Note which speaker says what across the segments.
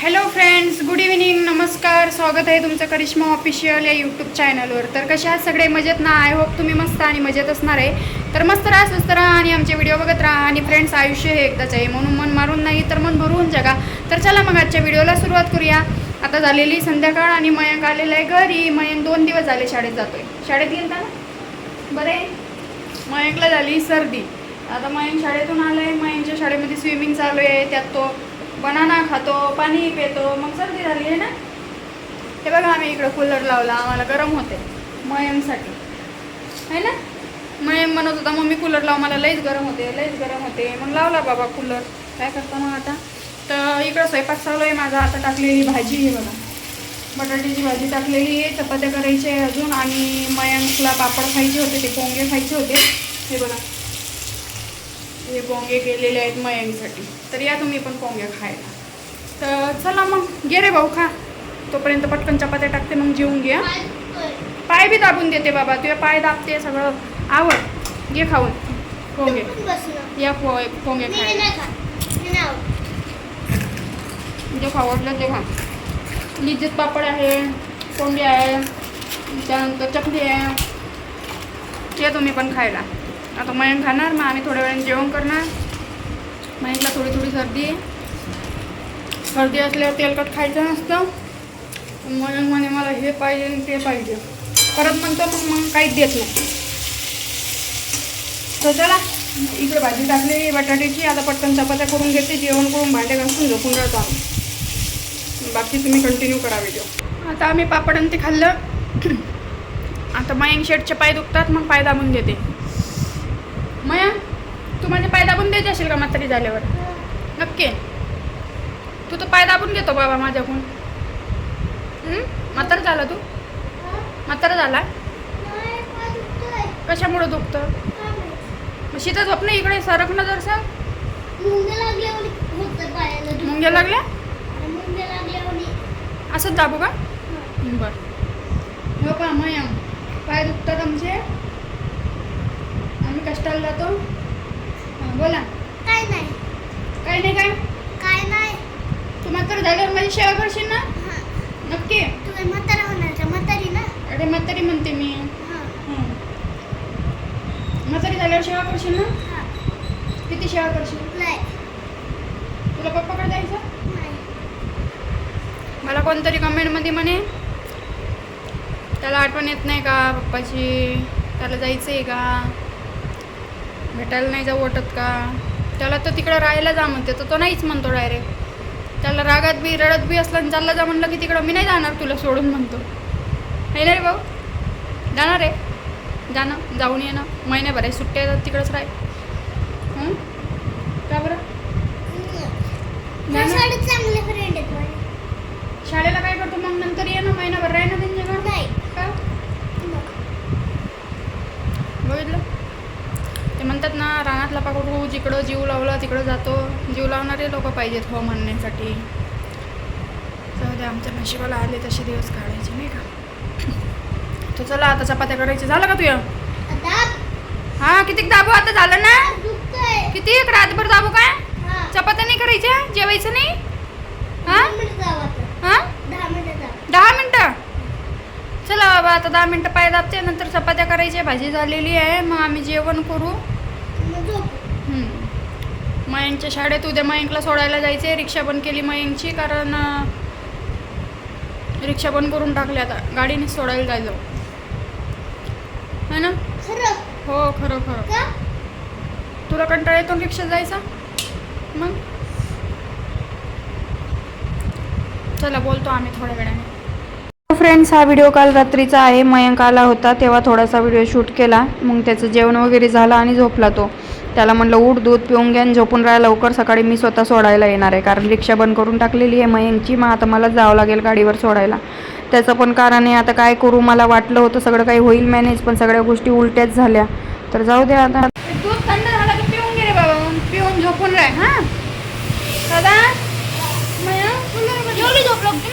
Speaker 1: Hello friends good evening नमस्कार स्वागत आहे तुमचं करिश्मा ऑफिशियल या यूट्यूब चॅनलवर तर कसे आहात सगळे? मजेत ना? आय होप तुम्ही मस्त आणि मजेत असणार आहे. तर मस्त राहा स्वस्त राहा आणि आमचे व्हिडिओ बघत राहा. आणि फ्रेंड्स आयुष्य हे एकदाच आहे. म्हणून मन मारून नाही तर मन भरून जगा. तर चला मग आजच्या व्हिडिओला सुरुवात करूया. आता झालेली संध्याकाळ आणि मयंक आलेला आहे घरी. मयंक दोन दिवस झाले शाळेत जातोय. शाळेत गेलता ना? बरे मयंकला झाली सर्दी. आता मयंक शाळेतून आलं आहे मयंकच्या शाळेमध्ये स्विमिंग चालू आहे. त्यात तो बनाना खातो पाणी पितो मग सर्दी झाली आहे ना? हे बघा आम्ही इकडं कूलर लावला आम्हाला गरम होते मयमसाठी. आहे ना? मयम म्हणत होता मम्मी कूलर लाव मला लईच गरम होते लईच गरम होते. मग लावला बाबा कूलर काय करतो मग आता? तर इकडं स्वयंपाक चालू आहे माझा आता टाकलेली भाजी आहे बघा. बटाट्याची भाजी टाकलेली आहे चपात्या करायची आहे अजून आणि मयंकला पापड खायचे होते ते पोंगे खायचे होते. हे बघा. हे पोंगे केलेले आहेत मयंकसाठी तर या तुम्ही पण पोंगे खायला. तर चला मग घे रे भाऊ खा. तोपर्यंत पटकन चपात्या टाकते मग जेवून घे हं? पाय बी दाबून देते बाबा तुझे पाय दाबते सगळं आवड. घे खाऊन. पोंगे या पो पोंगे खायला. जे वाटलं ते खा. लिज्जत पापड आहे कोंबडी आहे त्यानंतर चकली आहे. ते तुम्ही पण खायला. आता मयंक खाणार मग आम्ही थोड्या वेळाने जेवण करणार. मयंकला थोडी थोडी सर्दी आहे. सर्दी असल्यावर तेलकट खायचं नसतं. मयंक म्हणे मला हे पाहिजे आणि ते पाहिजे. परत म्हणतो मग मग काहीच देत नाही. तर चला इकडे भाजी टाकली बटाट्याची. आता पटकन चपात्या करून घेते. जेवण करून भांडे घासून झोपून राहतो आम्ही. बाकी तुम्ही कंटिन्यू करा व्हिडिओ आता आम्ही पापड आणि ते खाल्लं. आता मयंक शेटचे पाय दुखतात मग पाय दाबून घेते. मया तू माझे पाय दाबून देत असेल का म्हातारी झाल्यावर? नक्की. तू तर पाय दाबून घेतो बाबा माझ्याकडून. हं? म्हातारा झाला तू? म्हातारा झाला? कशामुळं दुखतं? मग शीता झोप नाही इकडे? सरक ना जरसा मुंग्या लागल्या असंच दाबू का? बर. हो का मया? पाय दुखतात आमचे? कष्टाला जातो. हां, बोला.
Speaker 2: काय नाही.
Speaker 1: काही नाही काय
Speaker 2: काय नाही.
Speaker 1: तू म्हातारा झाल्यावर माझी सेवा करशील ना?
Speaker 2: हा.
Speaker 1: नक्की.
Speaker 2: तुम्ही म्हातारा होणार का म्हातारी ना?
Speaker 1: अरे म्हातारी म्हणते मी. म्हातारी झाल्यावर सेवा करशील ना. किती सेवा करशील?
Speaker 2: नाही.
Speaker 1: तुला पप्पाकडे जायचं?
Speaker 2: नाही.
Speaker 1: मला कोणतरी कमेंटमध्ये म्हणे त्याला आठवण येत नाही का पप्पाची? त्याला जायचं आहे का? भेटायला नाही जाऊ वाटत का? त्याला तर तिकडं राहायला जा म्हणते तर तो नाहीच म्हणतो डायरेक्ट त्याला रागात बी रडत बी असला आणि चालला जा म्हणलं की तिकडं मी नाही जाणार तुला सोडून म्हणतो. नाही ना रे भाऊ? जाणार आहे. जाणं जाऊन येणं महिन्याभर आहे सुट्ट्या येतात तिकडंच राह? का बरं? शाळेला काय करतो मग? नंतर ये ना महिनाभर राही ना त्यांच्याकडं बघितलं? ते म्हणतात ना रानातला पाकडू जिकडं जीव लावला तिकडं जातो. जीव लावणारे लोक पाहिजेत हो म्हणण्यासाठी. जाऊ दे आमच्या नशिबाला आले तसे दिवस काढायचे नाही का? तर चला आता चपात्या करायचे झालं का तुझं
Speaker 2: आता?
Speaker 1: हां किती दाबू आता झालं ना? किती? एक रातभर दाबू काय?
Speaker 2: हा.
Speaker 1: चपात्या नाही करायच्या? जेवायचं नाही?
Speaker 2: दहा
Speaker 1: हां? हां
Speaker 2: दहा मिनिटं?
Speaker 1: चला बाबा आता दहा मिनटं पाय दाबते नंतर चपात्या करायच्या भाजी झालेली आहे मग आम्ही जेवण करू. मयंकच्या शाळेत उद्या मयंकला सोडायला जायचं आहे रिक्षा पण केली मयंकची कारण रिक्षा पण करून टाकली आता. गाडीने सोडायला जायचं. है ना? हो खरं खरं. तुला कंटाळा येतो रिक्षा जायचा? मग? चला बोलतो आम्ही थोड्या वेळाने. फ्रेंड्स हा व्हिडिओ काल रात्रीचा आहे. मयंक आला होता तेव्हा थोडासा व्हिडिओ शूट केला. मग त्याचं जेवण वगैरे झालं आणि झोपला तो. त्याला म्हणलं उठ दूध पिऊन घ्या आणि झोपून राहा. लवकर सकाळी मी स्वतः सोडायला येणार आहे. कारण रिक्षा बंद करून टाकलेली आहे मयंकची. मग आता मला जावं लागेल गाडीवर सोडायला. त्याचं पण कारण आहे आता काय करू? मला वाटलं होतं सगळं काही होईल मॅनेज पण सगळ्या गोष्टी उलट्याच झाल्या. तर जाऊ द्या आता. दूध थंड झालं की पिऊन घे रे बाबा. पिऊन झोपून राह हां? दादा? एवढी झोप लागते?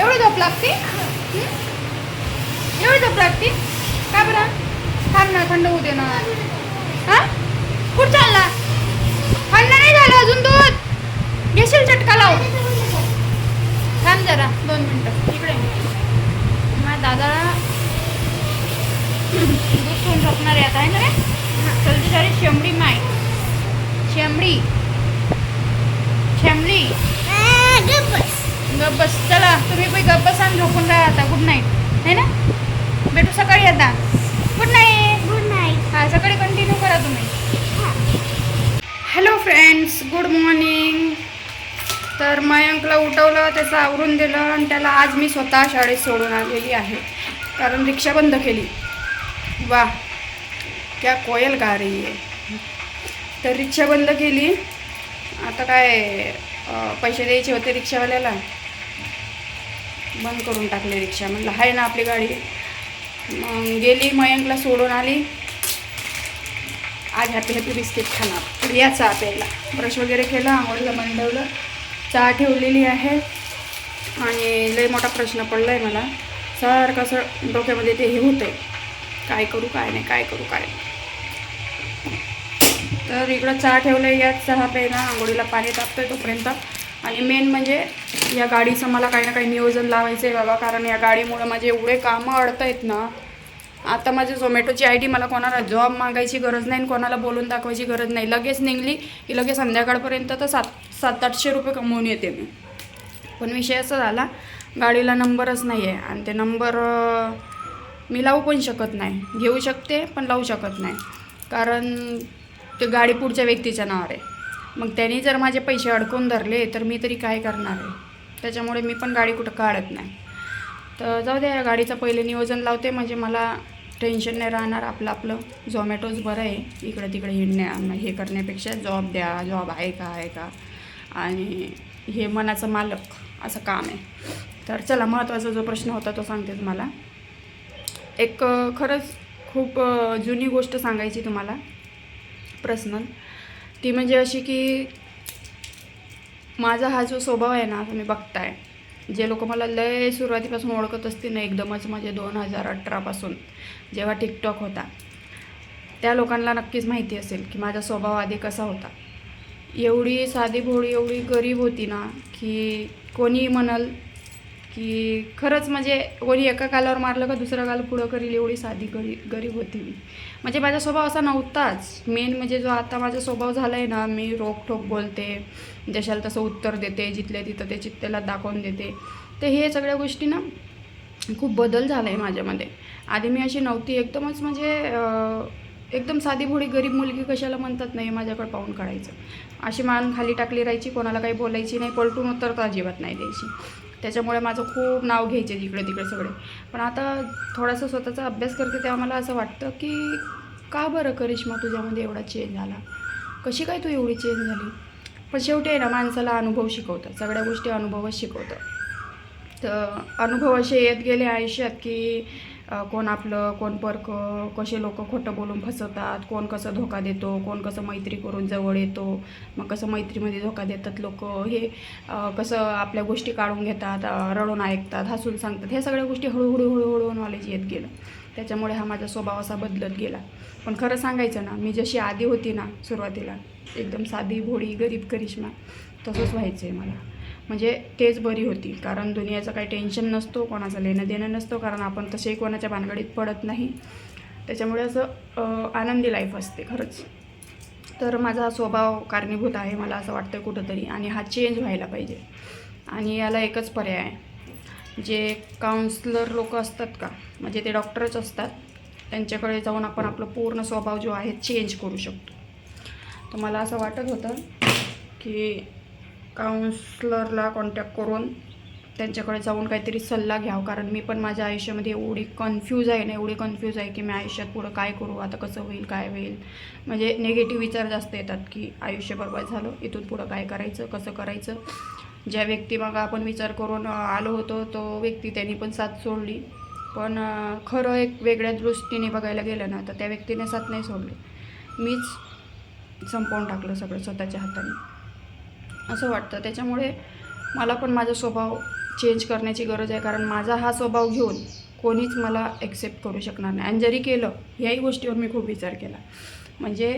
Speaker 1: एवढी झोप लागते? एवढी झोप लागते? का बरं? थांब ना थंड होऊ दे ना. हा? कुठं चालला? थंड नाही झालं अजून दूध. घेशील चटका लावून? थांब जरा दोन मिनटं.
Speaker 2: इकडे माझ्या दादाला
Speaker 1: दूध कोण झोपणार आहे आता आहे ना रे? चलती सारी शेंबडी माय. शेंबडी. शेंबडी. गब्बस चला तुम्ही पण गब्बस आणि झोपून राहा आता. गुड नाईट नाही ना? भेटू सकाळी आता. Good night friends good morning तर मयंकला उठवलं त्याचं आवरून दिलं आणि त्याला आज मी स्वतः शाळेत सोडून आलेली आहे. कारण रिक्षा बंद केली. वा क्या कोयल गा रही आहे तर रिक्षा बंद केली. आता काय पैसे द्यायचे होते रिक्षावाल्याला. बंद करून टाकले रिक्षा. म्हणलं आहे ना आपली गाडी. मग गेली मयंकला सोडून आली. आज हॅपी हॅपी बिस्किट खाणार. या चहा प्यायला ब्रश वगैरे केला आंघोळीला मांडवलं. चहा ठेवलेली आहे. आणि लई मोठा प्रश्न पडला आहे मला. सारखं असं डोक्यामध्ये ते हे होतं आहे काय करू काय नाही काय करू काय नाही. तर इकडं चहा ठेवलं आहे यात चहा प्यायला आंघोळीला पाणी तापतोय तोपर्यंत. आणि मेन म्हणजे या गाडीचं मला काही ना काही नियोजन लावायचं आहे बाबा. कारण या गाडीमुळं माझे एवढे कामं अडत आहेत ना. आता माझी झोमॅटोची आय डी मला कोणाला जॉब मागायची गरज नाही आणि कोणाला बोलून दाखवायची गरज नाही. लगेच निघली की लगेच संध्याकाळपर्यंत तर सात सात आठशे रुपये कमवून येते मी. पण विषय असा झाला गाडीला नंबरच नाही आहे आणि ते नंबर मी लावू पण शकत नाही. घेऊ शकते पण लावू शकत नाही. कारण ते गाडी पुढच्या व्यक्तीच्या नावावर आहे. मग त्यांनी जर माझे पैसे अडकून धरले तर मी तरी काय करणार आहे? त्याच्यामुळे मी पण गाडी कुठं काढत नाही. तर जाऊ द्या या गाडीचं पहिले नियोजन लावते. म्हणजे मला टेन्शन नाही राहणार आपलं आपलं. झोमॅटोच बरं आहे. इकडं तिकडे हिंडण्या हे करण्यापेक्षा जॉब द्या. जॉब आहे का आहे का? आणि हे मनाचं मालक असं काम आहे. तर चला महत्त्वाचा जो प्रश्न होता तो सांगते तुम्हाला. एक खरंच खूप जुनी गोष्ट सांगायची तुम्हाला. पर्सनल ती म्हणजे अशी की माझा हा जो स्वभाव आहे ना तुम्ही बघताय जे लोक मला लय सुरुवातीपासून ओळखत असतील ना एकदमच म्हणजे दोन हजार अठरापासून जेव्हा टिकटॉक होता. त्या लोकांना नक्कीच माहिती असेल की माझा स्वभाव आधी कसा होता. एवढी साधी भोळी एवढी गरीब होती ना की कोणी म्हणाल की खरंच म्हणजे कोणी एका गालावर मारलं का दुसरा गाल पुढं करील एवढी साधी गरी गरीब होती मी. म्हणजे माझा स्वभाव असा नव्हताच. मेन म्हणजे जो आता माझा स्वभाव झाला आहे ना मी रोखठोक बोलते जशाला तसं उत्तर देते जिथल्या तिथं ते चित्तेला दाखवून देते. तर हे सगळ्या गोष्टी ना खूप बदल झाला आहे माझ्यामध्ये. आधी मी अशी नव्हती. एकदमच म्हणजे एकदम साधी भोळी गरीब मुलगी कशाला म्हणतात नाही माझ्याकडे पाहून काढायचं. अशी मान खाली टाकली राहायची कोणाला काही बोलायची नाही पलटून उत्तर तर अजिबात नाही द्यायची. त्याच्यामुळे माझं खूप नाव घ्यायचे इकडे तिकडे सगळे. पण आता थोडासा स्वतःचा अभ्यास करते तेव्हा मला असं वाटतं की का बरं करिश्मा तुझ्यामध्ये एवढा चेंज झाला कशी काय तू एवढी चेंज झाली? पण शेवटी आहे ना माणसाला अनुभव शिकवतात सगळ्या गोष्टी अनुभवच शिकवतात तर अनुभव असे येत गेले आयुष्यात की कोण आपलं कोण परक कसे लोक खोटं बोलून फसवतात कोण कसं धोका देतो कोण कसं मैत्री करून जवळ येतो मग कसं मैत्रीमध्ये धोका देतात लोक हे कसं आपल्या गोष्टी काढून घेतात रडून ऐकतात हसून सांगतात ह्या सगळ्या गोष्टी हळूहळू हळूहळू नॉलेज येत गेलं. त्याच्यामुळे हा माझा स्वभाव असा बदलत गेला. पण खरं सांगायचं ना मी जशी आधी होती ना सुरुवातीला एकदम साधी भोळी गरीब करिश्मा तसंच व्हायचं आहे मला. म्हणजे तेच बरी होती. कारण दुनियाचं काही टेन्शन नसतो कोणाचं लेणं देणं नसतो कारण आपण तसेही कोणाच्या भानगडीत पडत नाही. त्याच्यामुळे असं आनंदी लाईफ असते खरंच. तर माझा स्वभाव कारणीभूत आहे मला असं वाटतं कुठंतरी. आणि हा चेंज व्हायला पाहिजे. आणि याला एकच पर्याय आहे. जे काउन्सलर लोक असतात का म्हणजे ते डॉक्टरच असतात त्यांच्याकडे जाऊन आपण आपलं पूर्ण स्वभाव जो आहे चेंज करू शकतो. तर मला असं वाटत होतं की काउन्सलरला कॉन्टॅक्ट करून त्यांच्याकडे जाऊन काहीतरी सल्ला घ्यावं. कारण मी पण माझ्या आयुष्यामध्ये एवढी कन्फ्यूज आहे ना एवढी कन्फ्यूज आहे की मी आयुष्यात पुढं काय करू आता कसं होईल काय होईल. म्हणजे निगेटिव्ह विचार जास्त येतात की आयुष्य बरबाद झालं इथून पुढं काय करायचं कसं करायचं. ज्या व्यक्ती मग आपण विचार करून आलो होतो तो व्यक्ती त्यांनी पण साथ सोडली. पण खरं एक वेगळ्या दृष्टीने बघायला गेलं ना तर त्या व्यक्तीने साथ नाही सोडली. मीच संपवून टाकलं सगळं स्वतःच्या हाताने. असं वाटतं. त्याच्यामुळे मला पण माझा स्वभाव चेंज करण्याची गरज आहे. कारण माझा हा स्वभाव घेऊन कोणीच मला ॲक्सेप्ट करू शकणार नाही. आणि जरी केलं ह्याही गोष्टीवर मी खूप विचार केला. म्हणजे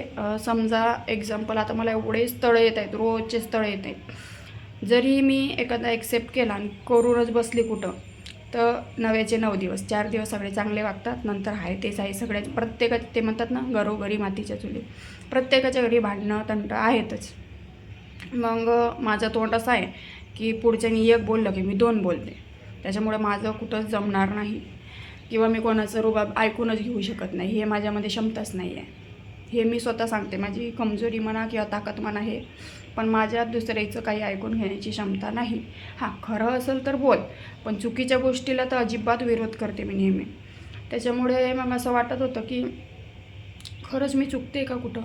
Speaker 1: समजा एक्झाम्पल आता मला एवढे स्थळं येत आहेत रोजचे स्थळं येत आहेत. जरी मी एखादा ॲक्सेप्ट केला आणि करूनच बसली कुठं तर नव्याचे नऊ दिवस चार दिवस सगळे चांगले वागतात. नंतर आहे तेच आहे. सगळ्या प्रत्येकाचे ते म्हणतात ना घरोघरी मातीच्या चुली. प्रत्येकाच्या घरी भांडणं तंट आहेतच. मग माझं तोंड असं आहे की पुढच्यानी एक बोललं की मी दोन बोलते त्याच्यामुळे माझं कुठंच जमणार नाही किंवा मी कोणाचं रुबाब ऐकूनच घेऊ शकत नाही. हे माझ्यामध्ये क्षमताच नाही आहे. हे मी स्वतः सांगते. माझी कमजोरी म्हणा किंवा ताकद म्हणा हे पण माझ्या दुसऱ्याचं काही ऐकून घेण्याची क्षमता नाही. हां खरं असेल तर बोल पण चुकीच्या गोष्टीला तर अजिबात विरोध करते मी नेहमी. त्याच्यामुळे मग असं वाटत होतं की खरंच मी चुकते का कुठं?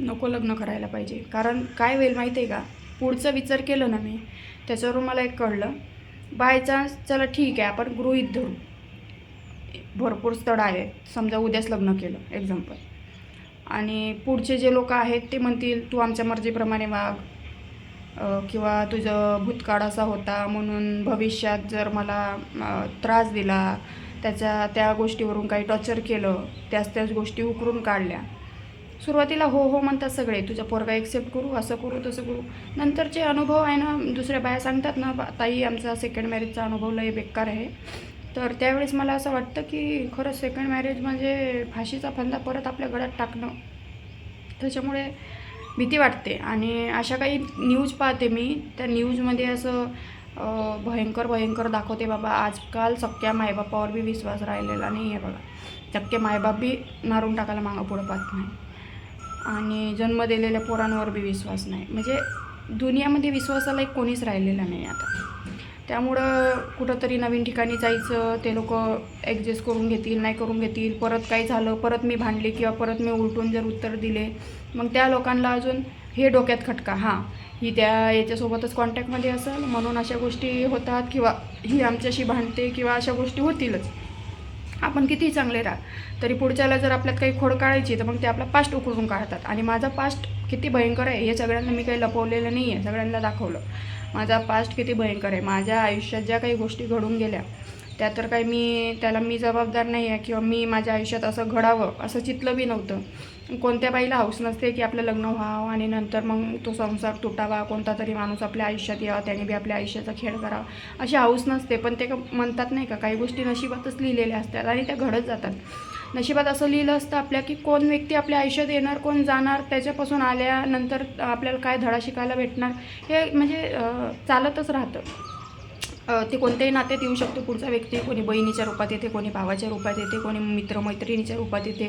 Speaker 1: नको लग्न करायला पाहिजे. कारण काय होईल माहिती आहे का? पुढचा विचार केलं ना मी त्याच्यावरून मला एक कळलं. बाय चान्स चला ठीक आहे आपण गृहीत धरू. भरपूर स्थळ आहेत. समजा उद्याच लग्न केलं एक्झाम्पल आणि पुढचे जे लोक आहेत ते म्हणतील तू आमच्या मर्जीप्रमाणे वाघ किंवा तुझं भूतकाळ असा होता म्हणून भविष्यात जर मला त्रास दिला त्याच्या त्या गोष्टीवरून काही टॉर्चर केलं त्याच त्याच गोष्टी उकरून काढल्या. सुरुवातीला हो हो म्हणतात सगळे तुझा पोरगा एक्सेप्ट करू असं करू तसं करू. नंतरचे अनुभव आहे ना दुसऱ्या बाया सांगतात ना "बा- ताई आमचा सेकंड मॅरेजचा अनुभव लय बेकार आहे. तर त्यावेळेस मला असं वाटतं की खरंच सेकंड मॅरेज म्हणजे फाशीचा फंदा परत आपल्या गळ्यात टाकणं. त्याच्यामुळे भीती वाटते. आणि अशा काही न्यूज पाहते मी. त्या न्यूजमध्ये असं भयंकर भयंकर दाखवते बाबा आजकाल सख्या मायबापावर बी विश्वास राहिलेला नाही आहे बघा. चक्के मायबाप बी मारून टाकायला मागं पुढं पाहत नाही. आणि जन्म दिलेल्या पोरांवर बी विश्वास नाही. म्हणजे दुनियामध्ये विश्वासाला एक कोणीच राहिलेला नाही आता. त्यामुळं कुठंतरी नवीन ठिकाणी जायचं ते लोक ॲडजस्ट करून घेतील नाही करून घेतील. परत काही झालं परत मी भांडले किंवा परत मी उलटून जर उत्तर दिले मग त्या लोकांना अजून हे डोक्यात खटका. हां ही त्या याच्यासोबतच कॉन्टॅक्टमध्ये असेल म्हणून अशा गोष्टी होतात किंवा ही आमच्याशी भांडते किंवा अशा गोष्टी होतीलच. आपण कितीही चांगले राहा तरी पुढच्याला जर आपल्यात काही खोड काढायची तर मग ते आपला पास्ट उकळून काढतात. आणि माझा पास्ट किती भयंकर आहे हे सगळ्यांना मी काही लपवलेलं नाही आहे सगळ्यांना दाखवलं. माझा पास्ट किती भयंकर आहे. माझ्या आयुष्यात ज्या काही गोष्टी घडून गेल्या त्या तर काही मी त्याला मी जबाबदार नाही आहे किंवा मी माझ्या आयुष्यात असं घडावं असं चितलं बी नव्हतं. कोणत्या बाईला हौस नसते की आपलं लग्न व्हावं आणि नंतर मग तो संसार तुटावा कोणता तरी माणूस आपल्या आयुष्यात यावा त्याने बी आपल्या आयुष्याचा खेळ करावा. अशी हौस नसते पण ते का म्हणतात नाही का काही गोष्टी नशिबातच लिहिलेल्या असतात आणि त्या घडत जातात. नशिबात असं लिहिलं असतं आपल्या की कोण व्यक्ती आपल्या आयुष्यात येणार कोण जाणार त्याच्यापासून आल्यानंतर आपल्याला काय धडा शिकायला भेटणार हे म्हणजे चालतच राहतं. ते कोणत्याही नात्यात येऊ शकतो. पुढचा व्यक्ती कोणी बहिणीच्या रूपात येते कोणी भावाच्या रूपात येते कोणी मित्रमैत्रिणीच्या रूपात येते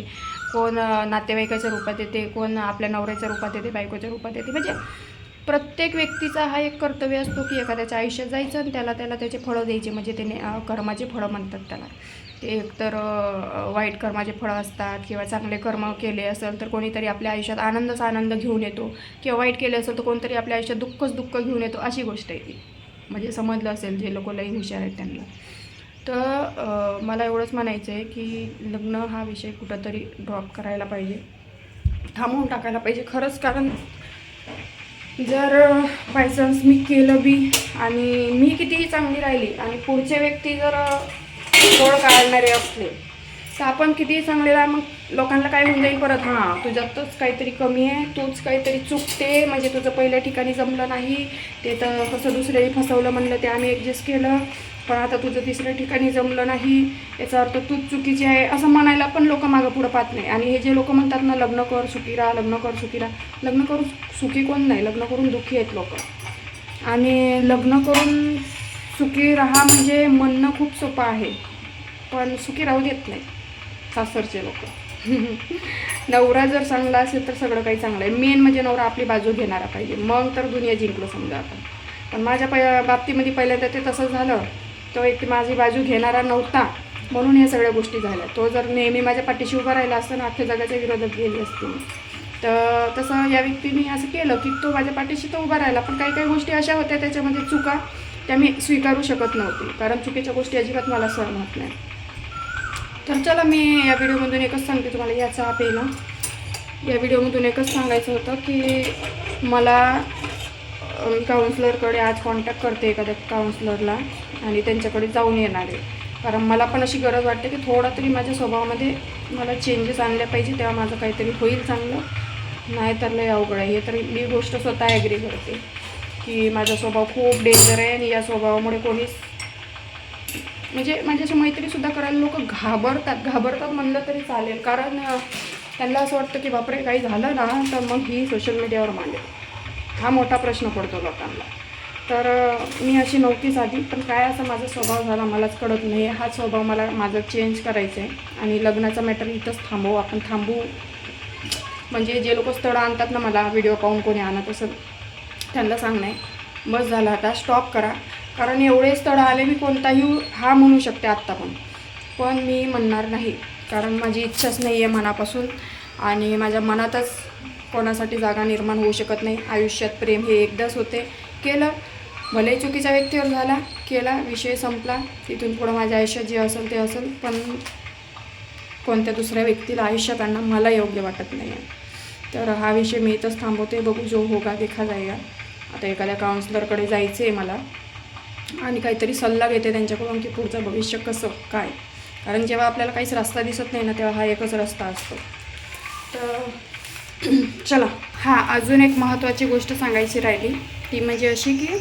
Speaker 1: कोण नातेवाईकाच्या रूपात येते कोण आपल्या नवऱ्याच्या रूपात येते बायकोच्या रूपात येते. म्हणजे प्रत्येक व्यक्तीचा हा एक कर्तव्य असतो की एखाद्याच्या आयुष्यात जायचं आणि त्याला त्याला त्याचे फळं द्यायचे. म्हणजे त्याने कर्माचे फळं म्हणतात त्याला. ते एकतर वाईट कर्माचे फळं असतात किंवा चांगले कर्म केले असेल तर कोणीतरी आपल्या आयुष्यात आनंदच आनंद घेऊन येतो किंवा वाईट केले असेल तर कोणतरी आपल्या आयुष्यात दुःखच दुःख घेऊन येतो अशी गोष्ट आहे ती. म्हणजे समजलं असेल जे लोक लई हुशार आहेत त्यांना. तर मला एवढंच म्हणायचं आहे की लग्न हा विषय कुठंतरी ड्रॉप करायला पाहिजे. थांबवून टाकायला पाहिजे. खरंच कारण जर बायचान्स मी केलं बी आणि मी कितीही चांगली राहिली आणि पुढचे व्यक्ती जर गोड काढणारे असले तर आपण कितीही चांगले राहा मग लोकांना काय होऊन जाईल परत हां तुझ्यातच काहीतरी कमी आहे तूच काहीतरी चुकते म्हणजे तुझं पहिल्या ठिकाणी जमलं नाही ते तर कसं दुसऱ्याही फसवलं म्हणलं ते आम्ही ॲडजस्ट केलं पण आता तुझं तिसऱ्या ठिकाणी जमलं नाही याचा अर्थ तूच चुकीची आहे असं म्हणायला पण लोक मागं पुढं पाहत नाही. आणि हे जे लोक म्हणतात ना लग्न कर सुखी राहा लग्न कर सुखी राहा लग्न करून सुखी कोण नाही लग्न करून दुःखी आहेत लोक. आणि लग्न करून सुखी राहा म्हणजे म्हणणं खूप सोपं आहे पण सुखी राहू देत नाही सासरचे लोक. नवरा जर चांगला असेल तर सगळं काही चांगलं आहे. मेन म्हणजे नवरा आपली बाजू घेणारा पाहिजे. मग तर दुनिया जिंकलं समजा आपण. पण माझ्या पै बाबतीमध्ये पहिल्यांदा ते तसं झालं. तो एक माझी बाजू घेणारा नव्हता. म्हणून ह्या सगळ्या गोष्टी झाल्या. तो जर नेहमी माझ्या पाठीशी उभा राहिला असतं ना अख्ख्या जगाच्या विरोधात गेली असती तर तसं या व्यक्तीने असं केलं की तो माझ्या पाठीशी तो उभा राहिला. पण काही काही गोष्टी अशा होत्या त्याच्यामध्ये चुका त्या मी स्वीकारू शकत नव्हती. कारण चुकीच्या गोष्टी अजिबात मला सहन होत नाही. तर चला मी या व्हिडिओमधून एकच सांगते तुम्हाला याचा चहा प्यायला या व्हिडिओमधून एकच सांगायचं होतं की मला मी काउन्सलरकडे आज कॉन्टॅक्ट करते एखाद्या काउन्सलरला आणि त्यांच्याकडे जाऊन येणार आहे. कारण मला पण अशी गरज वाटते की थोडा तरी माझ्या स्वभावामध्ये मला चेंजेस आणल्या पाहिजे तेव्हा माझं काहीतरी होईल चांगलं. नाही तर लय अवघड आहे. हे तरी मी गोष्ट स्वतः ॲग्री करते की माझा स्वभाव खूप डेंजर आहे आणि या स्वभावामुळे कोणीच म्हणजे माझ्याशी मैत्रीसुद्धा करायला लोक घाबरतात. घाबरतात म्हणलं तरी चालेल. कारण त्यांना असं वाटतं की बापरे काही झालं ना तर मग ही सोशल मीडियावर मांडेल. हा मोठा प्रश्न पडतो लोकांना. तर मी अशी नव्हतीच आधी पण काय असा माझा स्वभाव झाला मलाच कळत नाही. हा स्वभाव मला माझा चेंज करायचा आहे आणि लग्नाचा मॅटर इथंच थांबवू आपण थांबू. म्हणजे जे लोक स्थळं आणतात ना मला व्हिडिओ पाहून कोणी आणत असं त्यांना सांग नाही बस झालं आता स्टॉप करा. कारण एवढे स्थळ आले मी कोणताही हा म्हणू शकते आत्ता पण. पण मी म्हणणार नाही. कारण माझी इच्छाच नाही आहे मनापासून. आणि माझ्या मनातच कोणासाठी जागा निर्माण होऊ शकत नाही. आयुष्यात प्रेम हे एकदाच होते. केलं. भले चुकीच्या व्यक्तीवर झाला केला. विषय संपला. तिथून पुढं माझ्या आयुष्यात जे असेल ते असेल. पण कोणत्या दुसऱ्या व्यक्तीला आयुष्यात आणणं मला योग्य वाटत नाही आहे तर हा विषय मी इथंच थांबवते. बघू जो होगा देखा जायगा. आता एखाद्या काउन्सिलरकडे जायचं आहे मला. आणि काहीतरी सल्ला घेते त्यांच्याकडून की पुढचं भविष्य कसं काय. कारण जेव्हा आपल्याला काहीच रस्ता दिसत नाही ना तेव्हा हा एकच रस्ता असतो. तर चला. हां अजून एक महत्त्वाची गोष्ट सांगायची राहिली. ती म्हणजे अशी की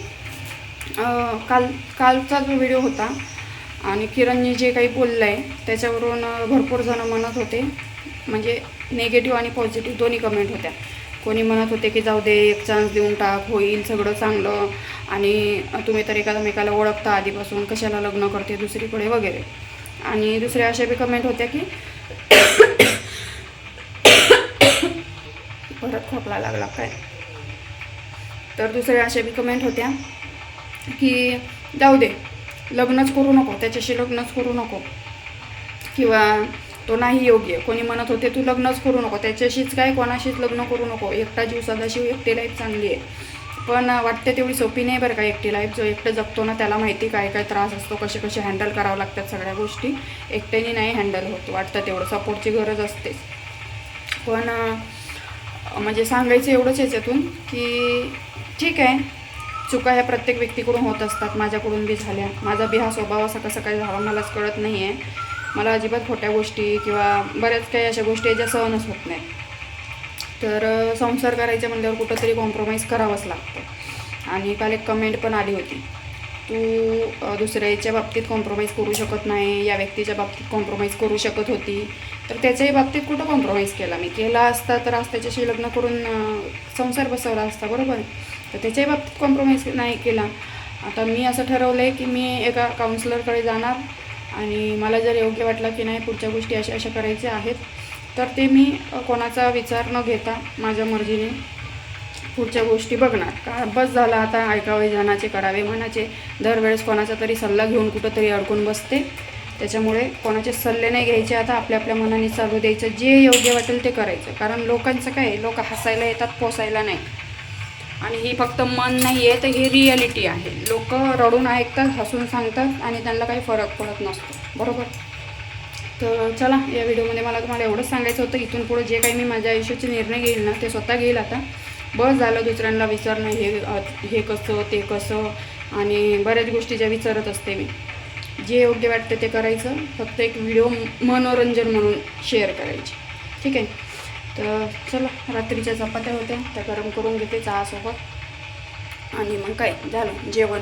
Speaker 1: काल कालचा जो व्हिडिओ होता आणि किरणने जे काही बोललं आहे त्याच्यावरून भरपूर जणं म्हणत होते. म्हणजे नेगेटिव्ह आणि पॉझिटिव्ह दोन्ही कमेंट होत्या. कोणी म्हणत होते की जाऊ दे एक चान्स देऊन टाक होईल सगळं चांगलं. आणि तुम्ही तर एकामेकाला ओळखता आधीपासून कशाला लग्न करते दुसरीकडे वगैरे. आणि दुसऱ्या अशा बी कमेंट होत्या की परत खोकला लागला काय. तर दुसऱ्या अशा बी कमेंट होत्या की जाऊ दे लग्नच करू नको त्याच्याशी लग्नच करू नको. किंवा तो नाही योग्य. कोणी म्हणत होते तू लग्नच करू नको त्याच्याशीच काय कोणाशीच लग्न करू नको एकटा जीव सदाशिव एकटी लाईफ चांगली आहे. पण वाटते तेवढी सोपी नाही बरं का एकटी लाईफ जो एकटं जगतो ना त्याला माहिती काय काय त्रास असतो कसे कसे हँडल करावं लागतात सगळ्या गोष्टी. एकट्याने नाही हँडल होत वाटतं तेवढं सपोर्टची गरज असतेच. पण म्हणजे सांगायचं एवढंच याच्यातून की ठीक आहे चुका ह्या प्रत्येक व्यक्तीकडून होत असतात माझ्याकडून बी झाल्या. माझा बी हा स्वभाव असा कसा काय झाला मलाच कळत नाही आहे मला अजिबात खोट्या गोष्टी किंवा बऱ्याच काही अशा गोष्टी ज्या सहनच होत नाही. तर संसार करायचे म्हणल्यावर कुठंतरी कॉम्प्रोमाइज करावंच लागतं. आणि काल एक कमेंट पण आली होती. तू दुसऱ्याच्या बाबतीत कॉम्प्रोमाइज करू शकत नाही या व्यक्तीच्या बाबतीत कॉम्प्रोमाइज करू शकत होती. तर त्याच्याही बाबतीत कुठं कॉम्प्रोमाइज केला? मी केला असता तर आज त्याच्याशी लग्न करून संसार बसवला असता बरोबर? तर त्याच्याही बाबतीत कॉम्प्रोमाइज नाही केला. आता मी असं ठरवलं आहे की मी एका काउन्सिलरकडे जाणार. आणि मला जर योग्य वाटलं की नाही पुढच्या गोष्टी अशा अशा करायच्या आहेत तर ते मी कोणाचा विचार न घेता माझ्या मर्जीने पुढच्या गोष्टी बघणार. का बस झाला आता ऐकावे जनाचे करावे म्हणाचे दरवेळेस कोणाचा तरी सल्ला घेऊन कुठंतरी अडकून बसते. त्याच्यामुळे कोणाचे सल्ले नाही घ्यायचे आता आपल्या आपल्या मनाने चालू द्यायचं. जे योग्य वाटेल ते करायचं. कारण लोकांचं काय लोक हसायला येतात पोसायला नाही. आणि ही फक्त मन नाही आहे तर ही रिॲलिटी आहे. लोक रडून ऐकतात हसून सांगतात आणि त्यांना काही फरक पडत नसतो. बरोबर? तर चला या व्हिडिओमध्ये मला तुम्हाला एवढंच सांगायचं होतं. इथून पुढे जे काही मी माझ्या आयुष्याचे निर्णय घेईल ना ते स्वतः घेईल आता. बस झालं दुसऱ्यांना विचारणं हे हे कसं ते कसं आणि बऱ्याच गोष्टी ज्या विचारत असते मी. जे योग्य वाटतं ते करायचं. फक्त एक व्हिडिओ मनोरंजन म्हणून शेअर करायची. ठीक आहे? तर चला रात्रीच्या चपात्या होत्या. त्या गरम करून घेते चहासोबत. आणि मग काय झालं? जेवण.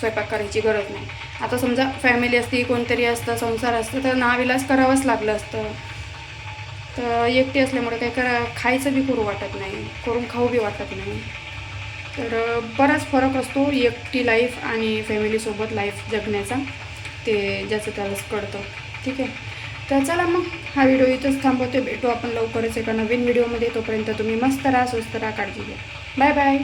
Speaker 1: स्वयंपाक करायची गरज नाही. आता समजा फॅमिली असती कोणतरी असतं संसार असतं तर नाविलास करावंच लागलं असतं. तर एकटी असल्यामुळे काही करा खायचं बी करू वाटत नाही. करून खाऊ बी वाटत नाही. तर बराच फरक असतो एकटी लाईफ आणि फॅमिलीसोबत लाईफ जगण्याचा. ते ज्याचं त्यालाच कळतं. ठीक आहे? तर चला मग हा व्हिडिओ इथंच थांबवते. भेटू आपण लवकरच एका नवीन व्हिडिओमध्ये. तोपर्यंत तुम्ही मस्त राहा स्वस्त राहा काळजी घ्या. Bye bye.